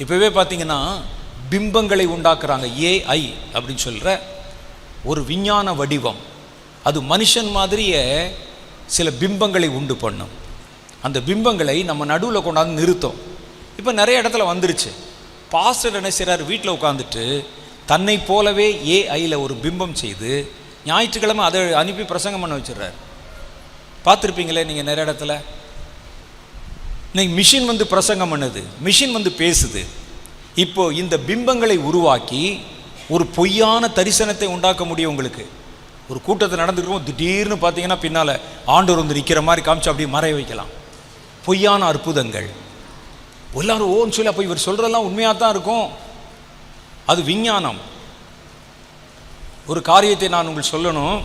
இப்போவே பார்த்தீங்கன்னா பிம்பங்களை உண்டாக்குறாங்க ஏஐ அப்படின்னு சொல்கிற ஒரு விஞ்ஞான வடிவம். அது மனுஷன் மாதிரியே சில பிம்பங்களை உண்டு பண்ணும். அந்த பிம்பங்களை நம்ம நடுவில் கொண்டாந்து நிறுத்தும். இப்போ நிறைய இடத்துல வந்துருச்சு. பாஸ்டர் என்ன செய்கிறார் வீட்டில் உட்காந்துட்டு தன்னை போலவே ஏஐயில் ஒரு பிம்பம் செய்து ஞாயிற்றுக்கிழமை அதை அனுப்பி பிரசங்கம் பண்ண வச்சிடுறாரு. பார்த்துருப்பீங்களே நீங்கள் நிறைய இடத்துல? இன்னைக்கு மிஷின் வந்து பிரசங்கம் பண்ணுது மிஷின் வந்து பேசுது. இப்போ இந்த பிம்பங்களை உருவாக்கி ஒரு பொய்யான தரிசனத்தை உண்டாக்க முடியும் உங்களுக்கு. ஒரு கூட்டத்தை நடந்துக்கிறோம் திடீர்னு பார்த்தீங்கன்னா பின்னால் ஆண்டவர் வந்து நிற்கிற மாதிரி காமிச்சு அப்படியே மறைய வைக்கலாம். பொய்யான அற்புதங்கள். எல்லாரும் ஓன்னு சொல்லி அப்போ இவர் சொல்கிறதெல்லாம் உண்மையாக தான் இருக்கும். அது விஞ்ஞானம். ஒரு காரியத்தை நான் உங்களுக்கு சொல்லணும்.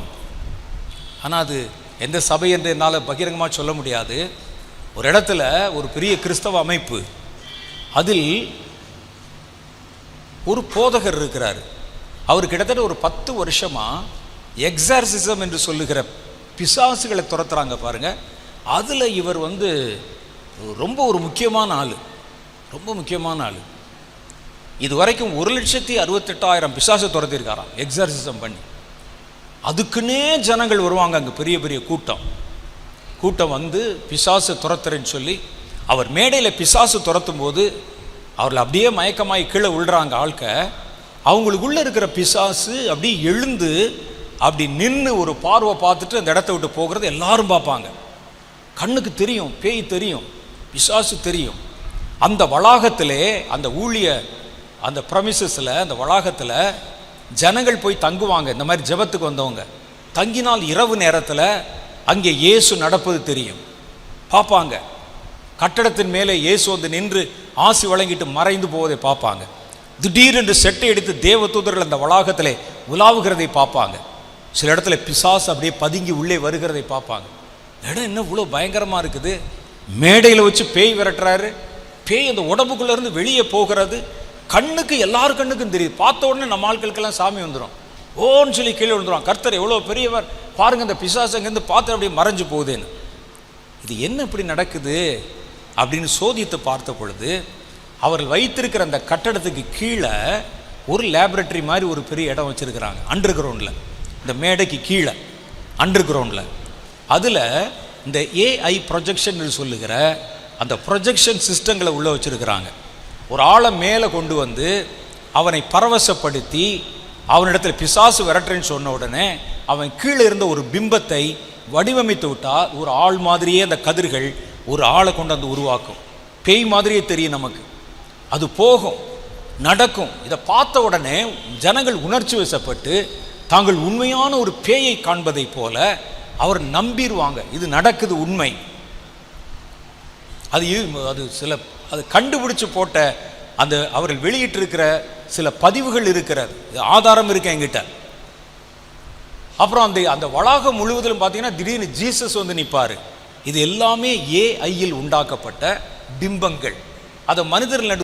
ஆனால் அது எந்த சபை என்று என்னால் பகிரங்கமாக சொல்ல முடியாது. ஒரு இடத்துல ஒரு பெரிய கிறிஸ்தவ அமைப்பு. அதில் ஒரு போதகர் இருக்கிறார். அவர் கிட்டத்தட்ட ஒரு பத்து வருஷமாக எக்ஸார்சிசம் என்று சொல்லுகிற பிசாசுகளை துரத்துறாங்க பாருங்கள் அதில் இவர் வந்து ரொம்ப ஒரு முக்கியமான ஆள். ரொம்ப முக்கியமான ஆள். இது வரைக்கும் ஒரு லட்சத்தி அறுபத்தெட்டாயிரம் பிசாசை துரத்திருக்காராம் எக்ஸார்சிசம் பண்ணி. அதுக்குன்னே ஜனங்கள் வருவாங்க அங்கே பெரிய பெரிய கூட்டம். கூட்டம் வந்து பிசாசு துரத்துறேன்னு சொல்லி அவர் மேடையில் பிசாசு துரத்தும் போது அவர்கள் அப்படியே மயக்கமாய் கீழே விழுறாங்க ஆள்க. அவங்களுக்குள்ளே இருக்கிற பிசாசு அப்படியே எழுந்து அப்படி நின்று ஒரு பார்வை பார்த்துட்டு அந்த இடத்த விட்டு போகிறது எல்லாரும் பார்ப்பாங்க. கண்ணுக்கு தெரியும் பேய் தெரியும் பிசாசு தெரியும். அந்த வளாகத்திலே அந்த ஊழிய அந்த ப்ரமிசஸில் அந்த வளாகத்தில் ஜனங்கள் போய் தங்குவாங்க. இந்த மாதிரி ஜெபத்துக்கு வந்தவங்க. தங்கினால் இரவு நேரத்தில் அங்கே இயேசு நடப்பது தெரியும். பார்ப்பாங்க. கட்டடத்தின் மேலே இயேசு வந்து நின்று ஆசி வழங்கிட்டு மறைந்து போவதை பார்ப்பாங்க. திடீரென்று செட்டை எடுத்து தேவதூதர்கள் அந்த வளாகத்தில் உலாவுகிறதை பார்ப்பாங்க. சில இடத்துல பிசாசு அப்படியே பதுங்கி உள்ளே வருகிறதை பார்ப்பாங்க. இடம் என்ன இவ்வளோ பயங்கரமாக இருக்குது. மேடையில் வச்சு பேய் விரட்டுறாரு. பேய் அந்த உடம்புக்குள்ளேருந்து வெளியே போகிறது. கண்ணுக்கு எல்லார் கண்ணுக்கும் தெரியுது. பார்த்த உடனே நம்ம ஆட்களுக்கெல்லாம் சாமி வந்துடும் ஓன்னு சொல்லி கீழே விழுந்துருவான். கர்த்தர் எவ்வளோ பெரியவர். பாருங்க இந்த பிசாசங்கிருந்து பார்த்து அப்படியே மறைஞ்சு போகுதுன்னு. இது என்ன இப்படி நடக்குது? அப்படின்னு சோதித்து பார்த்த பொழுது அவர்கள் வைத்திருக்கிற அந்த கட்டடத்துக்கு கீழே ஒரு லேபரட்டரி மாதிரி ஒரு பெரிய இடம் வச்சுருக்கிறாங்க. அண்டர் கிரவுண்டில் இந்த மேடைக்கு கீழே. அண்டர் கிரவுண்டில் அதில் இந்த ஏஐ ப்ரொஜெக்ஷன் சொல்லுகிற அந்த ப்ரொஜெக்ஷன் சிஸ்டங்களை உள்ளே வச்சுருக்கிறாங்க. ஒரு ஆளை மேலே கொண்டு வந்து அவனை பரவசப்படுத்தி அவனிடத்தில் பிசாசு விரட்டுறேன்னு சொன்ன உடனே அவன் கீழே இருந்த ஒரு பிம்பத்தை வடிவமைத்து விட்டால் ஒரு ஆள் மாதிரியே அந்த கதிர்கள் ஒரு ஆளை கொண்டு வந்து உருவாக்கும். பேய் மாதிரியே தெரியும் நமக்கு. அது போகும் நடக்கும். இதை பார்த்த உடனே ஜனங்கள் உணர்ச்சி வசப்பட்டு தாங்கள் உண்மையான ஒரு பேயை காண்பதைப் போல அவர் நம்பிடுவாங்க. இது நடக்குது உண்மை. அது அது சில அது கண்டுபிடிச்சு போட்ட அந்த அவர்கள் வெளியிட்டிருக்கிற சில பதிவுகள் இருக்கிறது. ஆதாரம் இருக்கு என்கிட்ட. அப்புறம் அந்த அந்த வளாகம் முழுவதிலும் பார்த்தீங்கன்னா திடீர்னு ஜீசஸ் வந்து நிற்பார் இது எல்லாமே ஏஐயில் உண்டாக்கப்பட்ட பிம்பங்கள். அதை மனிதர்கள்